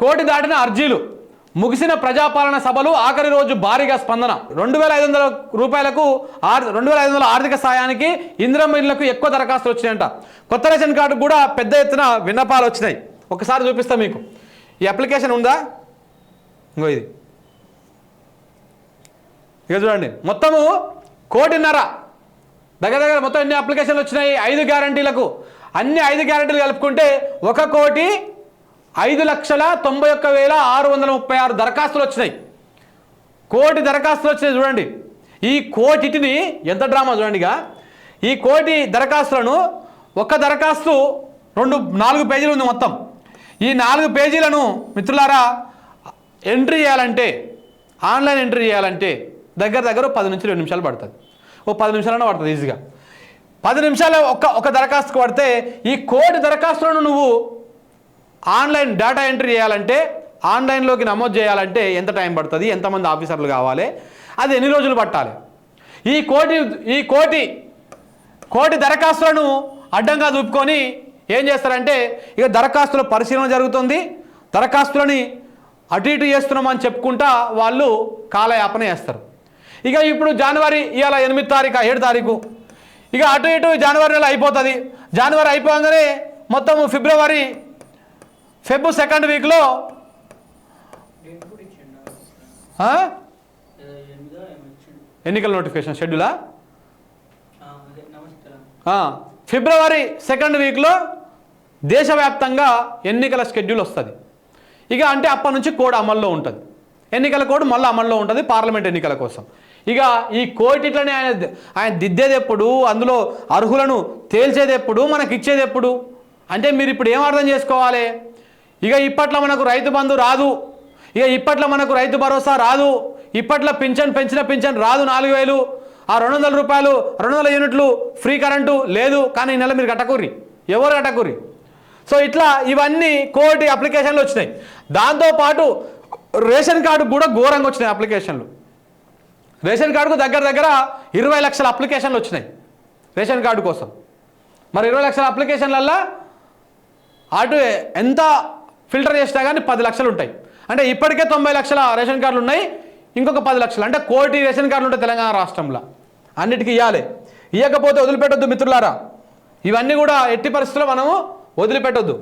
కోటి దాటిన అర్జీలు ముగిసిన ప్రజాపాలన సభలు ఆఖరి రోజు భారీగా స్పందన. రెండు వేల ఐదు వందల రూపాయలకు ఆర్ రెండు వేల ఐదు వందల ఆర్థిక సాయానికి ఇంద్రమిళ్ళకు ఎక్కువ దరఖాస్తులు వచ్చినాయంట. కొత్త రేషన్ కార్డు కూడా పెద్ద ఎత్తున విన్నపాలు వచ్చినాయి. ఒకసారి చూపిస్తా మీకు. ఈ అప్లికేషన్ ఉందా? ఇంకో ఇది. ఇక చూడండి. మొత్తము కోటిన్నర. దగ్గర దగ్గర మొత్తం ఎన్ని అప్లికేషన్లు వచ్చినాయి? ఐదు గ్యారంటీలకు. అన్ని ఐదు గ్యారంటీలు కలుపుకుంటే ఒక కోటి ఐదు లక్షల తొంభై ఒక్క వేల ఆరు వందల ముప్పై ఆరు దరఖాస్తులు వచ్చినాయి. కోటి దరఖాస్తులు వచ్చినాయి చూడండి. ఈ కోటిటిని ఎంత డ్రామా చూడండి ఇక. ఈ కోటి దరఖాస్తులను ఒక్క దరఖాస్తు రెండు నాలుగు పేజీలు ఉంది మొత్తం. ఈ నాలుగు పేజీలను మిత్రులారా ఎంట్రీ చేయాలంటే ఆన్లైన్ ఎంట్రీ చేయాలంటే దగ్గర దగ్గర పది నుంచి రెండు నిమిషాలు పడుతుంది. ఓ పది నిమిషాలన్నా పడుతుంది ఈజీగా. పది నిమిషాలు ఒక ఒక దరఖాస్తుకు పడితే ఈ కోటి దరఖాస్తులను నువ్వు ఆన్లైన్ డేటా ఎంట్రీ చేయాలంటే ఆన్లైన్లోకి నమోదు చేయాలంటే ఎంత టైం పడుతుంది ఎంతమంది ఆఫీసర్లు కావాలి అది ఎన్ని రోజులు పట్టాలి? ఈ కోటి ఈ కోటి కోటి దరఖాస్తులను అడ్డంగా చూపుకొని ఏం చేస్తారంటే ఇక దరఖాస్తుల పరిశీలన జరుగుతుంది. దరఖాస్తులని అటు ఇటు చేస్తున్నామని చెప్పుకుంటా వాళ్ళు కాలయాపన చేస్తారు. ఇక ఇప్పుడు జనవరి ఇవాళ ఎనిమిది తారీఖు ఏడు తారీఖు. ఇక అటు ఇటు జనవరి నెల అయిపోతుంది. జనవరి అయిపోగానే మొత్తం ఫిబ్రవరి ఫెబ్ సెకండ్ వీక్లో ఎన్నికల నోటిఫికేషన్ షెడ్యూలా ఫిబ్రవరి సెకండ్ వీక్లో దేశవ్యాప్తంగా ఎన్నికల షెడ్యూల్ వస్తుంది. ఇక అంటే అప్పటి నుంచి కోడ్ అమల్లో ఉంటుంది. ఎన్నికల కోడ్ మళ్ళీ అమల్లో ఉంటుంది పార్లమెంట్ ఎన్నికల కోసం. ఇక ఈ కోటిట్లనే ఆయన ఆయన దిద్దేది ఎప్పుడు అందులో అర్హులను తేల్చేది ఎప్పుడు మనకి ఇచ్చేది ఎప్పుడు అంటే మీరు ఇప్పుడు ఏం అర్థం చేసుకోవాలి? ఇక ఇప్పట్లో మనకు రైతు బంధు రాదు. ఇక ఇప్పట్లో మనకు రైతు భరోసా రాదు. ఇప్పట్లో పింఛన్ పెంచిన పింఛన్ రాదు నాలుగు వేలు. ఆ రెండు వందల రూపాయలు రెండు వందల యూనిట్లు ఫ్రీ కరెంటు లేదు. కానీ ఈ నెల మీరు కట్టకూరి ఎవరు కట్టకూరి సో ఇట్లా ఇవన్నీ కోటి అప్లికేషన్లు వచ్చినాయి. దాంతోపాటు రేషన్ కార్డు కూడా ఘోరంగా వచ్చినాయి అప్లికేషన్లు. రేషన్ కార్డుకు దగ్గర దగ్గర ఇరవై లక్షల అప్లికేషన్లు వచ్చినాయి రేషన్ కార్డు కోసం. మరి ఇరవై లక్షల అప్లికేషన్లల్లా అటు ఎంత ఫిల్టర్ చేసినా కానీ పది లక్షలు ఉంటాయి. అంటే ఇప్పటికే తొంభై లక్షల రేషన్ కార్డులు ఉన్నాయి. ఇంకొక పది లక్షలు. అంటే కోటి రేషన్ కార్డులు ఉంటాయి తెలంగాణ రాష్ట్రంలో. అన్నిటికీ ఇవ్వాలి ఇవ్వకపోతే వదిలిపెట్టొద్దు మిత్రులారా. ఇవన్నీ కూడా ఎట్టి పరిస్థితుల్లో మనము వదిలిపెట్టొద్దు.